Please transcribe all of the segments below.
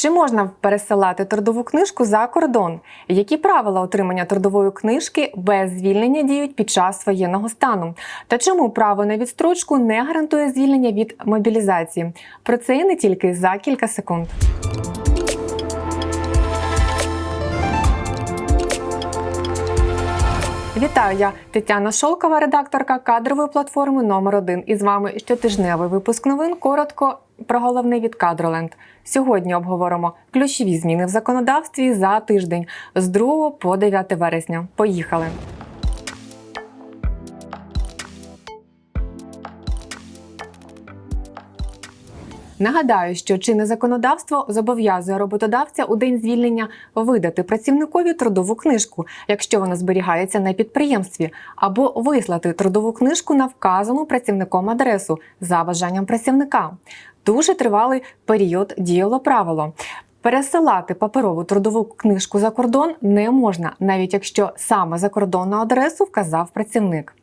Чи можна пересилати трудову книжку за кордон? Які правила отримання трудової книжки без звільнення діють під час воєнного стану? Та чому право на відстрочку не гарантує звільнення від мобілізації? Про це і не тільки за кілька секунд. Вітаю, я Тетяна Шолкова, редакторка кадрової платформи номер 1 І з вами щотижневий випуск новин. Коротко про головне від Кадроленд. Сьогодні обговоримо ключові зміни в законодавстві за тиждень з 2 по 9 вересня. Поїхали. Нагадаю, що чинне законодавство зобов'язує роботодавця у день звільнення видати працівникові трудову книжку, якщо вона зберігається на підприємстві, або вислати трудову книжку на вказану працівником адресу за бажанням працівника. Дуже тривалий період діяло правило. Пересилати паперову трудову книжку за кордон не можна, навіть якщо саме закордонну адресу вказав працівник.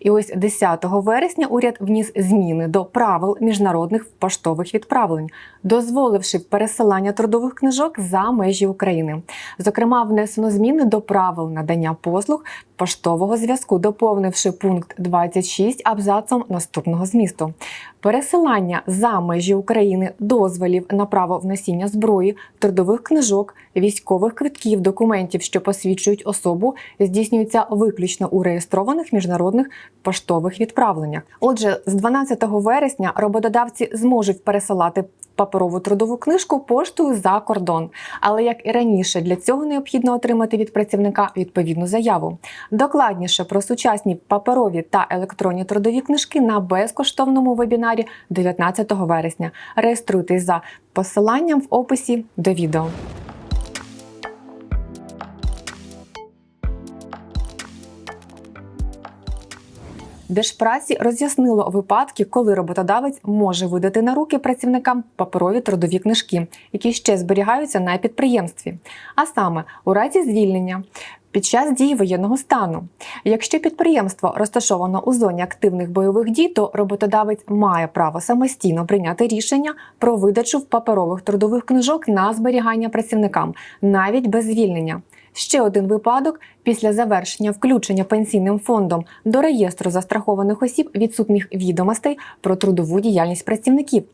І ось 10 вересня уряд вніс зміни до правил міжнародних поштових відправлень, дозволивши пересилання трудових книжок за межі України. Зокрема, внесено зміни до правил надання послуг поштового зв'язку, доповнивши пункт 26 абзацом наступного змісту. Пересилання за межі України дозволів на право внесіння зброї, трудових книжок, військових квитків, документів, що посвідчують особу, здійснюється виключно у реєстрованих міжнародних поштових відправленнях. Отже, з 12 вересня роботодавці зможуть пересилати паперову трудову книжку поштою за кордон. Але як і раніше, для цього необхідно отримати від працівника відповідну заяву. Докладніше про сучасні паперові та електронні трудові книжки на безкоштовному вебінарі 19 вересня. Реєструйтесь за посиланням в описі до відео. Держпраці роз'яснило випадки, коли роботодавець може видати на руки працівникам паперові трудові книжки, які ще зберігаються на підприємстві. А саме у разі звільнення. Під час дії воєнного стану, якщо підприємство розташовано у зоні активних бойових дій, то роботодавець має право самостійно прийняти рішення про видачу паперових трудових книжок на зберігання працівникам, навіть без звільнення. Ще один випадок після завершення включення пенсійним фондом до реєстру застрахованих осіб відсутніх відомостей про трудову діяльність працівників.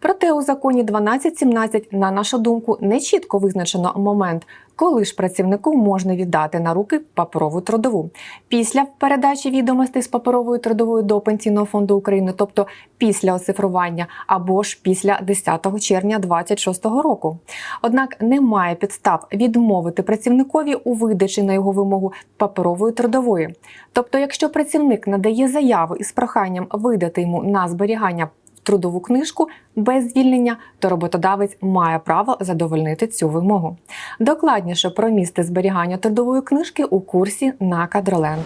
Проте у законі 1217, на нашу думку, не чітко визначено момент, коли ж працівнику можна віддати на руки паперову трудову після передачі відомостей з паперовою трудовою до пенсійного фонду України, тобто після оцифрування, або ж після 10 червня 2026 року. Однак немає підстав відмовити працівникові у видачі на його вимогу паперової трудової. Тобто, якщо працівник надає заяву із проханням видати йому на зберігання трудову книжку без звільнення, то роботодавець має право задовольнити цю вимогу. Докладніше про місце зберігання трудової книжки у курсі на кадроленд.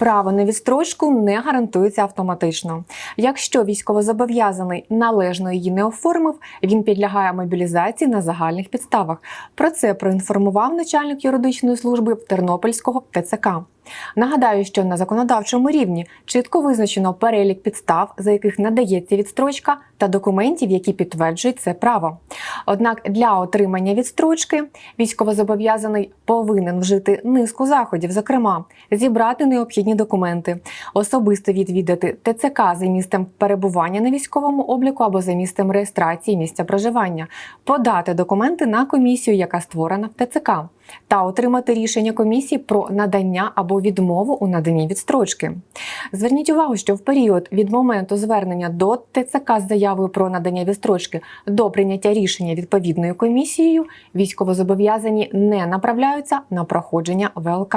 Право на відстрочку не гарантується автоматично. Якщо військовозобов'язаний належно її не оформив, він підлягає мобілізації на загальних підставах. Про це проінформував начальник юридичної служби Тернопільського ТЦК. Нагадаю, що на законодавчому рівні чітко визначено перелік підстав, за яких надається відстрочка, та документів, які підтверджують це право. Однак для отримання відстрочки військовозобов'язаний повинен вжити низку заходів, зокрема, зібрати необхідні документи, особисто відвідати ТЦК за місцем перебування на військовому обліку або за місцем реєстрації місця проживання, подати документи на комісію, яка створена в ТЦК, та отримати рішення комісії про надання або відмову у наданні відстрочки. Зверніть увагу, що в період від моменту звернення до ТЦК з заявою про надання відстрочки до прийняття рішення відповідною комісією військовозобов'язані не направляються на проходження ВЛК.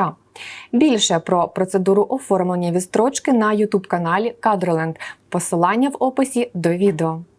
Більше про процедуру оформлення відстрочки на youtube каналі Кадроленд. Посилання в описі до відео.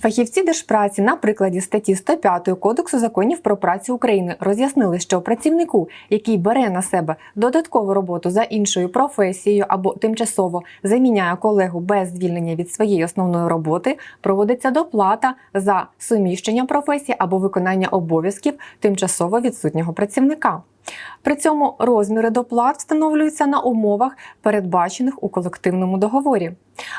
Фахівці держпраці на прикладі статті 105 Кодексу законів про працю України роз'яснили, що працівнику, який бере на себе додаткову роботу за іншою професією або тимчасово заміняє колегу без звільнення від своєї основної роботи, проводиться доплата за суміщення професії або виконання обов'язків тимчасово відсутнього працівника. При цьому розміри доплат встановлюються на умовах, передбачених у колективному договорі.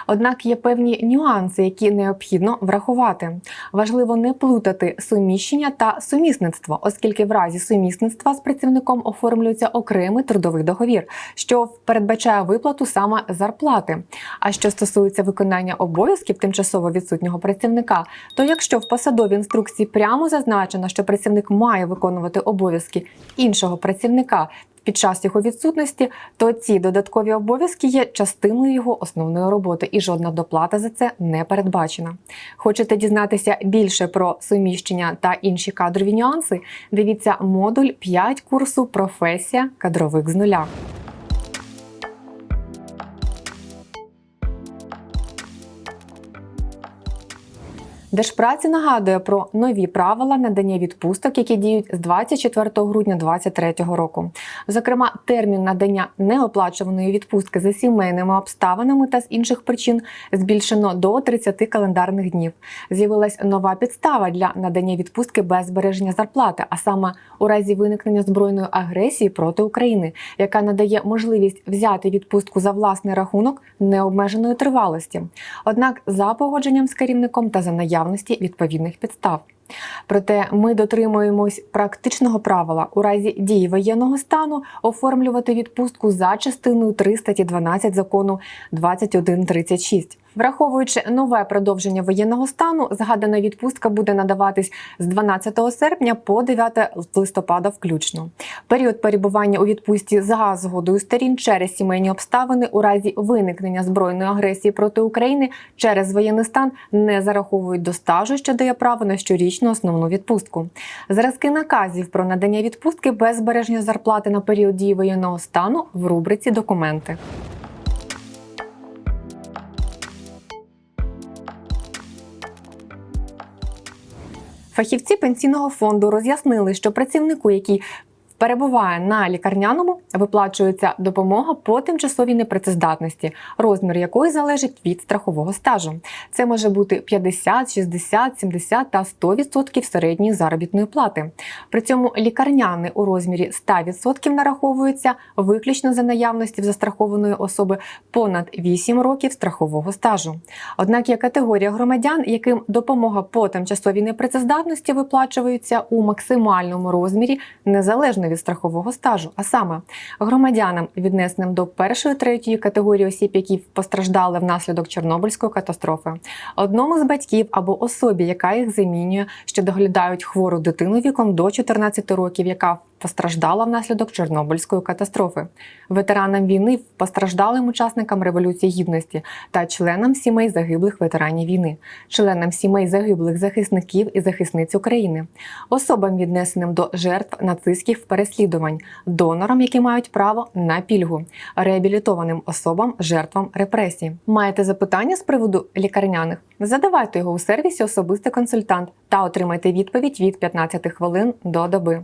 Однак є певні нюанси, які необхідно врахувати. Важливо не плутати суміщення та сумісництво, оскільки в разі сумісництва з працівником оформлюється окремий трудовий договір, що передбачає виплату саме зарплати. А що стосується виконання обов'язків тимчасово відсутнього працівника, то якщо в посадовій інструкції прямо зазначено, що працівник має виконувати обов'язки іншого працівника під час його відсутності, то ці додаткові обов'язки є частиною його основної роботи, і жодна доплата за це не передбачена. Хочете дізнатися більше про суміщення та інші кадрові нюанси? Дивіться модуль 5 курсу Професія кадровик з нуля. Держпраці нагадує про нові правила надання відпусток, які діють з 24 грудня 2023 року. Зокрема, термін надання неоплачуваної відпустки за сімейними обставинами та з інших причин збільшено до 30 календарних днів. З'явилась нова підстава для надання відпустки без збереження зарплати, а саме у разі виникнення збройної агресії проти України, яка надає можливість взяти відпустку за власний рахунок необмеженої тривалості. Однак за погодженням з керівником та за наявності відповідних підстав. Проте ми дотримуємось практичного правила у разі дії воєнного стану оформлювати відпустку за частиною 3 статті 12 закону 2136. Враховуючи нове продовження воєнного стану, згадана відпустка буде надаватись з 12 серпня по 9 листопада включно. Період перебування у відпустці за згодою сторін через сімейні обставини у разі виникнення збройної агресії проти України через воєнний стан не зараховують до стажу, що дає право на щорічну основну відпустку. Зразки наказів про надання відпустки без збереження зарплати на період дії воєнного стану в рубриці Документи. Фахівці пенсійного фонду роз'яснили, що працівнику, який перебуває на лікарняному, виплачується допомога по тимчасовій непрацездатності, розмір якої залежить від страхового стажу. Це може бути 50, 60, 70 та 100% середньої заробітної плати. При цьому лікарняний у розмірі 100% нараховується виключно за наявності в застрахованої особи понад 8 років страхового стажу. Однак є категорія громадян, яким допомога по тимчасовій непрацездатності виплачується у максимальному розмірі незалежно від страхового стажу, а саме громадянам, віднесеним до першої третьої категорії осіб, які постраждали внаслідок Чорнобильської катастрофи, одному з батьків або особі, яка їх замінює, що доглядають хвору дитину віком до 14 років, яка постраждала внаслідок Чорнобильської катастрофи, ветеранам війни, постраждалим учасникам Революції Гідності та членам сімей загиблих ветеранів війни, членам сімей загиблих захисників і захисниць України, особам, віднесеним до жертв нацистських переслідувань, донорам, які мають право на пільгу, реабілітованим особам, жертвам репресій. Маєте запитання з приводу лікарняних? Задавайте його у сервісі Особистий консультант та отримайте відповідь від 15 хвилин до доби.